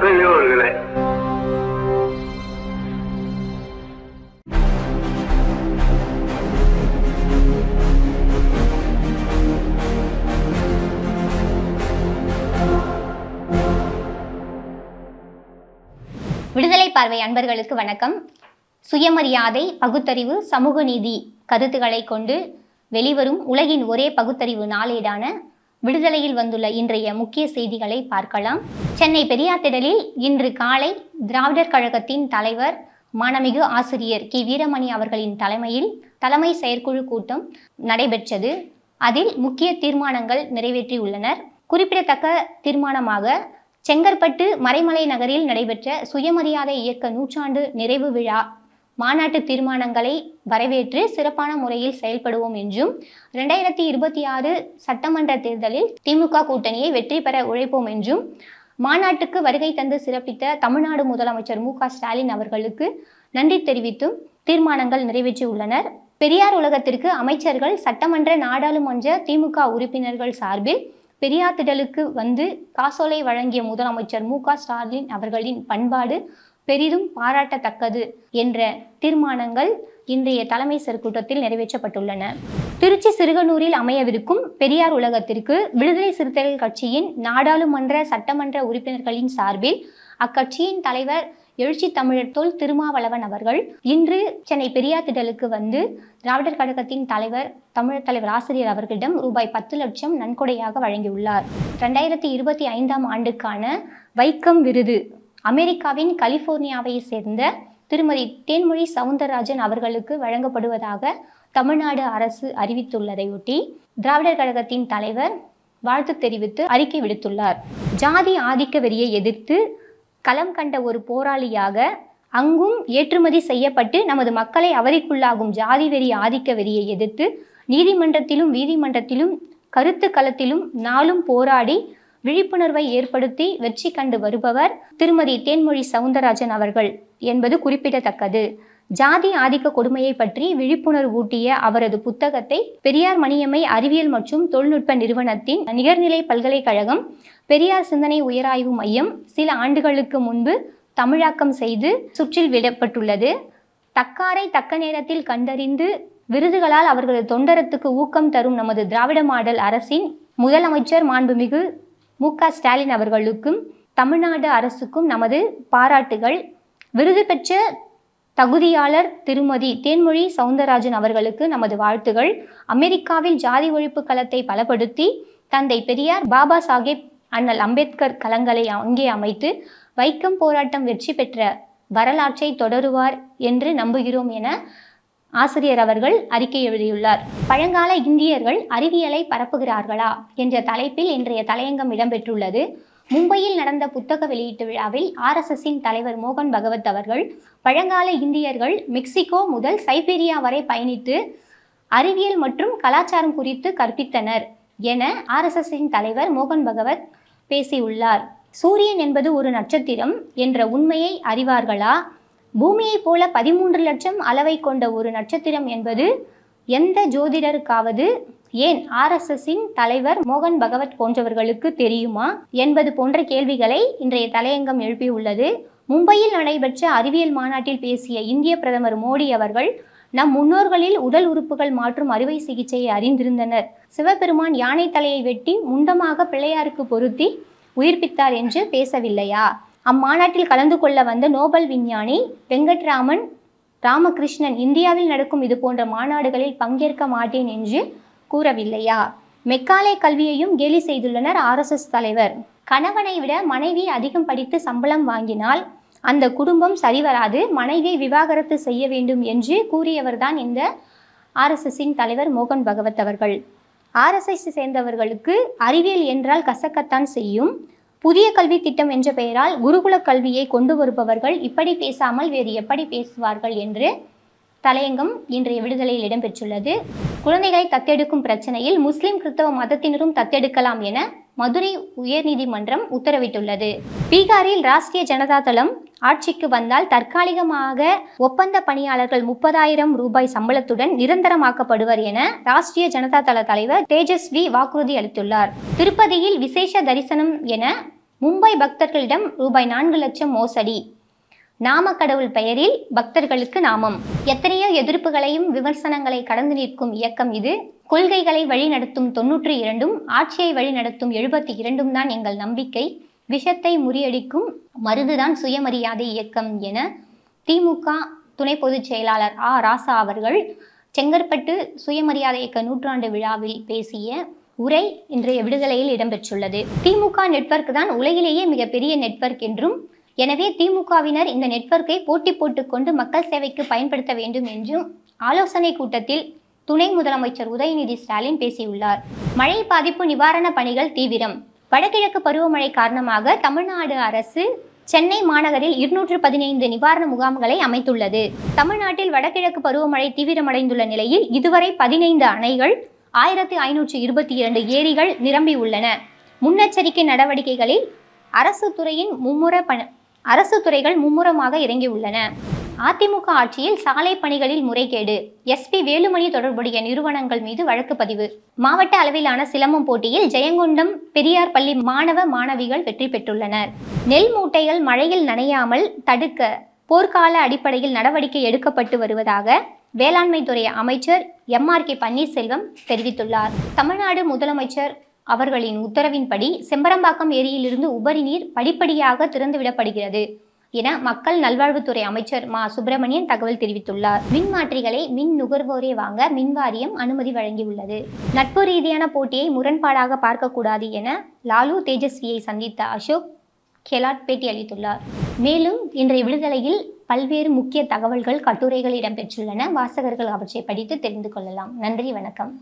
பெரியோர்களே. விடுதலை பார்வை அன்பர்களுக்கு வணக்கம். சுயமரியாதை பகுத்தறிவு சமூக நீதி கருத்துக்களை கொண்டு வெளிவரும் உலகின் ஒரே பகுத்தறிவு நாளேடான விடுதலையில் வந்துள்ள இன்றைய முக்கிய செய்திகளை பார்க்கலாம். சென்னை பெரியார் திடலில் இன்று காலை திராவிடர் கழகத்தின் தலைவர் மாணமிகு ஆசிரியர் கி. வீரமணி அவர்களின் தலைமையில் தலைமை செயற்குழு கூட்டம் நடைபெற்றது. அதில் முக்கிய தீர்மானங்கள் நிறைவேற்றியுள்ளனர். குறிப்பிடத்தக்க தீர்மானமாக செங்கற்பட்டு மறைமலை நகரில் நடைபெற்ற சுயமரியாதை இயக்க நூற்றாண்டு நிறைவு விழா மாநாட்டு தீர்மானங்களை வரவேற்று சிறப்பான முறையில் செயல்படுவோம் என்றும் ரெண்டாயிரத்தி இருபத்தி ஆறு சட்டமன்ற தேர்தலில் திமுக கூட்டணியை வெற்றி பெற உழைப்போம் என்றும் மாநாட்டுக்கு வருகை தந்து சிறப்பித்த தமிழ்நாடு முதலமைச்சர் மு க ஸ்டாலின் அவர்களுக்கு நன்றி தெரிவித்தும் தீர்மானங்கள் நிறைவேற்றியுள்ளனர். பெரியார் உலகத்திற்கு அமைச்சர்கள் சட்டமன்ற நாடாளுமன்ற திமுக உறுப்பினர்கள் சார்பில் பெரியார் திடலுக்கு வந்து காசோலை வழங்கிய முதலமைச்சர் மு க ஸ்டாலின் அவர்களின் பண்பாடு பெரிதும் பாராட்டத்தக்கது என்ற தீர்மானங்கள் இன்றைய தலைமை செயற்கூட்டத்தில் நிறைவேற்றப்பட்டுள்ளன. திருச்சி சிறுகனூரில் அமையவிருக்கும் பெரியார் உலகத்திற்கு விடுதலை சிறுத்தைகள் கட்சியின் நாடாளுமன்ற சட்டமன்ற உறுப்பினர்களின் சார்பில் அக்கட்சியின் தலைவர் எழுச்சி தமிழர் தொல் திருமாவளவன் அவர்கள் இன்று சென்னை பெரியார் திடலுக்கு வந்து திராவிடர் கழகத்தின் தலைவர் தமிழர் தலைவர் ஆசிரியர் அவர்களிடம் ரூபாய் பத்து லட்சம் நன்கொடையாக வழங்கியுள்ளார். ரெண்டாயிரத்தி இருபத்தி ஐந்தாம் ஆண்டுக்கான வைக்கம் விருது அமெரிக்காவின் கலிபோர்னியாவை சேர்ந்த திருமதி தேன்மொழி சவுந்தரராஜன் அவர்களுக்கு வழங்கப்படுவதாக தமிழ்நாடு அரசு அறிவித்துள்ளதையொட்டி திராவிடர் கழகத்தின் தலைவர் வாழ்த்து தெரிவித்து அறிக்கை விடுத்துள்ளார். ஜாதி ஆதிக்க வெறியை எதிர்த்து களம் கண்ட ஒரு போராளியாக அங்கும் ஏற்றுமதி செய்யப்பட்டு நமது மக்களை அவதிக்குள்ளாகும் ஜாதி வெறி ஆதிக்க வெறியை எதிர்த்து நீதிமன்றத்திலும் வீதிமன்றத்திலும் கருத்து களத்திலும் நாளும் போராடி விழிப்புணர்வை ஏற்படுத்தி வெற்றி கண்டு வருபவர் திருமதி தேன்மொழி சவுந்தரராஜன் அவர்கள் என்பது குறிப்பிடத்தக்கது. ஜாதி ஆதிக்க கொடுமையை பற்றி விழிப்புணர்வு ஊட்டிய அவரது புத்தகத்தை பெரியார் மணியம்மை அறிவியல் மற்றும் தொழில்நுட்ப நிறுவனத்தின் நிகர்நிலை பல்கலைக்கழகம் பெரியார் சிந்தனை உயராய்வு மையம் சில ஆண்டுகளுக்கு முன்பு தமிழாக்கம் செய்து சுற்றில் விடப்பட்டுள்ளது. தக்காரை தக்க நேரத்தில் கண்டறிந்து விருதுகளால் அவர்களது தொண்டரத்துக்கு ஊக்கம் தரும் நமது திராவிட மாடல் அரசின் முதலமைச்சர் மாண்புமிகு மு க ஸ்டாலின் அவர்களுக்கும் தமிழ்நாடு அரசுக்கும் நமது பாராட்டுகள். விருது பெற்ற தகுதியாளர் திருமதி தேன்மொழி சவுந்தரராஜன் அவர்களுக்கு நமது வாழ்த்துகள். அமெரிக்காவில் ஜாதி ஒழிப்பு களத்தை பலப்படுத்தி தந்தை பெரியார் பாபா சாஹேப் அண்ணல் அம்பேத்கர் களங்களை அங்கே அமைத்து வைக்கம் போராட்டம் வெற்றி பெற்ற வரலாற்றை தொடருவார் என்று நம்புகிறோம் என ஆசிரியர் அவர்கள் அறிக்கை எழுதியுள்ளார். பழங்கால இந்தியர்கள் அறிவியலை பரப்புகிறார்களா? என்ற தலைப்பில் இன்றைய தலையங்கம் இடம்பெற்றுள்ளது. மும்பையில் நடந்த புத்தக வெளியீட்டு விழாவில் ஆர்எஸ்எஸ்ஸின் தலைவர் மோகன் பகவத் அவர்கள் பழங்கால இந்தியர்கள் மெக்சிகோ முதல் சைபீரியா வரை பயணித்து அறிவியல் மற்றும் கலாச்சாரம் குறித்து கற்பித்தனர் என ஆர்எஸ்எஸ்ஸின் தலைவர் மோகன் பகவத் பேசியுள்ளார். சூரியன் என்பது ஒரு நட்சத்திரம் என்ற உண்மையை அறிவார்களா? பூமியைப் போல பதிமூன்று லட்சம் அளவை கொண்ட ஒரு நட்சத்திரம் என்பது எந்த ஜோதிடருக்காவது ஏன் ஆர்எஸ்எஸ்ஸின் தலைவர் மோகன் பகவத் போன்றவர்களுக்கு தெரியுமா என்பது போன்ற கேள்விகளை இன்றைய தலையங்கம் எழுப்பியுள்ளது. மும்பையில் நடைபெற்ற அறிவியல் மாநாட்டில் பேசிய இந்திய பிரதமர் மோடி அவர்கள் நம் முன்னோர்களில் உடல் உறுப்புகள் மாற்றும் அறுவை சிகிச்சையை அறிந்திருந்தனர். சிவபெருமான் யானை தலையை வெட்டி முண்டமாக பிள்ளையாருக்கு பொருத்தி உயிர்ப்பித்தார் என்று பேசவில்லையா? அம்மாநாட்டில் கலந்து கொள்ள வந்த நோபல் விஞ்ஞானி வெங்கட்ராமன் ராமகிருஷ்ணன் இந்தியாவில் நடக்கும் இது போன்ற மாநாடுகளில் பங்கேற்க மாட்டேன் என்று கூறவில்லையா? மெக்காலே கல்வியையும் கேலி செய்துள்ளனர் ஆர்எஸ்எஸ் தலைவர். கணவனை விட மனைவி அதிகம் படித்து சம்பளம் வாங்கினால் அந்த குடும்பம் சரிவராது மனைவியை விவாகரத்து செய்ய வேண்டும் என்று கூறியவர்தான் இந்த ஆர்எஸ்எஸ்ஸின் தலைவர் மோகன் பகவத் அவர்கள். ஆர்எஸ்எஸ் சேர்ந்தவர்களுக்கு அறிவியல் என்றால் கசக்கத்தான் செய்யும். புதிய கல்வி திட்டம் என்ற பெயரால் குருகுல கல்வியை கொண்டு வருபவர்கள் இப்படி பேசாமல் வேறு எப்படி பேசுவார்கள் என்று தலையங்கம் இன்றைய விடுதலையில் இடம்பெற்றுள்ளது. குழந்தைகளை தத்தெடுக்கும் பிரச்சனையில் முஸ்லிம் கிறிஸ்தவ மதத்தினரும் தத்தெடுக்கலாம் என மதுரை உயர்நீதிமன்றம் உத்தரவிட்டுள்ளது. பீகாரில் ராஷ்டிரிய ஜனதா தளம் ஆட்சிக்கு வந்தால் தற்காலிகமாக ஒப்பந்த பணியாளர்கள் முப்பதாயிரம் ரூபாய் சம்பளத்துடன் நிரந்தரமாக்கப்படுவர் என ராஷ்டிரிய ஜனதா தள தலைவர் தேஜஸ்வி வாக்குறுதி அளித்துள்ளார். திருப்பதியில் விசேஷ தரிசனம் என மும்பை பக்தர்களிடம் ரூபாய் நான்கு லட்சம் மோசடி. நாமக்கடவுள் பெயரில் பக்தர்களுக்கு நாமம். எத்தனையோ எதிர்ப்புகளையும் விமர்சனங்களை கடந்து நிற்கும் இயக்கம் இது. கொள்கைகளை வழிநடத்தும் தொன்னூற்றி இரண்டும் ஆட்சியை வழிநடத்தும் எழுபத்தி இரண்டும் தான் எங்கள் நம்பிக்கை. விஷத்தை முறியடிக்கும் மருதுதான் சுயமரியாதை இயக்கம் என திமுக துணை பொதுச் செயலாளர் ஆ. ராசா அவர்கள் செங்கற்பட்டு சுயமரியாதை இயக்க நூற்றாண்டு விழாவில் பேசிய உரை இன்றைய விடுதலையில் இடம்பெற்றுள்ளது. திமுக நெட்வொர்க் தான் உலகிலேயே மிகப்பெரிய நெட்வொர்க் என்றும் எனவே திமுகவினர் இந்த நெட்வொர்க்கை போட்டி போட்டுக்கொண்டு மக்கள் சேவைக்கு பயன்படுத்த வேண்டும் என்றும் ஆலோசனை கூட்டத்தில் துணை முதலமைச்சர் உதயநிதி ஸ்டாலின் பேசியுள்ளார். மழை பாதிப்பு நிவாரண பணிகள் தீவிரம். வடகிழக்கு பருவமழை காரணமாக தமிழ்நாடு அரசு சென்னை மாநகரில் இருநூற்று பதினைந்து நிவாரண முகாம்களை அமைத்துள்ளது. தமிழ்நாட்டில் வடகிழக்கு பருவமழை தீவிரமடைந்துள்ள நிலையில் இதுவரை பதினைந்து அணைகள் ஆயிரத்தி ஐநூற்று இருபத்தி இரண்டு ஏரிகள் நிரம்பியுள்ளன முன்னெச்சரிக்கை நடவடிக்கைகளில் அரசு துறையின் மும்முர பண அரசு துறைகள் மும்முரமாக இறங்கியுள்ளன. அதிமுக ஆட்சியில் சாலை பணிகளில் முறைகேடு. எஸ்பி வேலுமணி தொடர்புடைய நிறுவனங்கள் மீது வழக்கு பதிவு. மாவட்ட அளவிலான சிலம்பம் போட்டியில் ஜெயங்கொண்டம் பெரியார் பள்ளி மாணவ மாணவிகள் வெற்றி பெற்றுள்ளனர். நெல் மூட்டைகள் மழையில் நனையாமல் தடுக்க போர்க்கால அடிப்படையில் நடவடிக்கை எடுக்கப்பட்டு வருவதாக வேளாண்மை துறை அமைச்சர் எம் ஆர் கே பன்னீர்செல்வம் தெரிவித்துள்ளார். தமிழ்நாடு முதலமைச்சர் அவர்களின் உத்தரவின்படி செம்பரம்பாக்கம் ஏரியிலிருந்து உபரி நீர் படிப்படியாக திறந்துவிடப்படுகிறது. என மக்கள் நல்வாழ்வுத்துறை அமைச்சர் மா. சுப்பிரமணியன் தகவல் தெரிவித்துள்ளார். மின் மாற்றிகளை மின் நுகர்வோரே வாங்க மின் வாரியம் அனுமதி வழங்கியுள்ளது. நட்பு ரீதியான போட்டியை முரண்பாடாக பார்க்கக்கூடாது என லாலு தேஜஸ்வியை சந்தித்த அசோக் கெலாட் பேட்டி அளித்துள்ளார். மேலும் இன்றைய விடுதலையில் பல்வேறு முக்கிய தகவல்கள் கட்டுரைகள் இடம்பெற்றுள்ளன. வாசகர்கள் அவற்றை படித்து தெரிந்து கொள்ளலாம். நன்றி வணக்கம்.